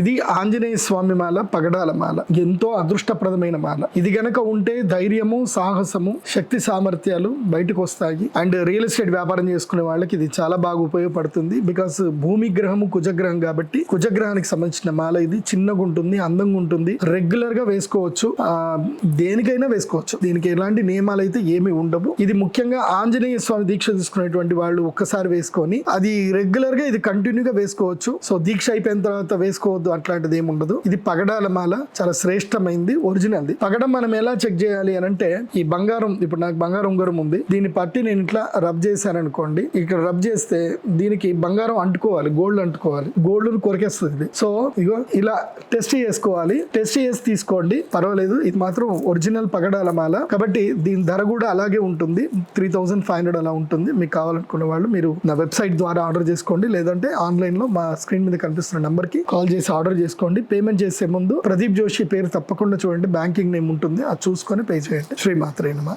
ఇది ఆంజనేయ స్వామి మాల పగడాల మాల ఎంతో అదృష్టప్రదమైన మాల. ఇది గనక ఉంటే ధైర్యము సాహసము శక్తి సామర్థ్యాలు బయటకు వస్తాయి అండ్ రియల్ ఎస్టేట్ వ్యాపారం చేసుకునే వాళ్ళకి ఇది చాలా బాగా ఉపయోగపడుతుంది. బికాస్ భూమి గ్రహము కుజగ్రహం కాబట్టి కుజగ్రహానికి సంబంధించిన మాల ఇది. చిన్నగా ఉంటుంది అందంగా ఉంటుంది. రెగ్యులర్గా వేసుకోవచ్చు. దేనికైనా వేసుకోవచ్చు. దీనికి ఎలాంటి నియమాలు అయితే ఏమి ఉండవు. ఇది ముఖ్యంగా ఆంజనేయ స్వామి దీక్ష తీసుకునేటువంటి వాళ్ళు ఒక్కసారి వేసుకొని అది రెగ్యులర్గా ఇది కంటిన్యూగా వేసుకోవచ్చు. సో దీక్ష అయిపోయిన తర్వాత వేసుకోవద్దు. అట్లాంటిది ఏమి ఉండదు. ఇది పగడాల మాల చాలా శ్రేష్టమైంది ఒరిజినల్ పగడం మనం ఎలా చెక్ చేయాలి అని అంటే ఈ బంగారం ఇప్పుడు నాకు బంగారం ఉంగరం ఉంది. దీన్ని పట్టి నేను ఇట్లా రబ్ చేశాను అనుకోండి ఇక్కడ రబ్ చేస్తే దీనికి బంగారం అంటుకోవాలి గోల్డ్ అంటుకోవాలి. గోల్డ్ కొరికేస్తుంది ఇది. సో ఇగో ఇలా టెస్ట్ చేసుకోవాలి. టెస్ట్ చేసి తీసుకోండి. పర్వాలేదు ఇది మాత్రం ఒరిజినల్ పగడాల మాల. కాబట్టి దీని ధర కూడా అలాగే ఉంటుంది. త్రీ థౌసండ్ ఫైవ్ హండ్రెడ్ అలా ఉంటుంది. మీకు కావాలనుకున్న వాళ్ళు మీరు నా వెబ్సైట్ ద్వారా ఆర్డర్ చేసుకోండి. లేదంటే ఆన్లైన్లో మా స్క్రీన్ మీద కనిపిస్తున్న నంబర్కి కాల్ చేసి ఆర్డర్ చేసుకోండి. పేమెంట్ చేసే ముందు ప్రదీప్ జోషి పేరు తప్పకుండా చూడండి. బ్యాంకింగ్ నేమ్ ఉంటుంది. అది చూసుకొని పే చేయండి. శ్రీమాత్రేనమా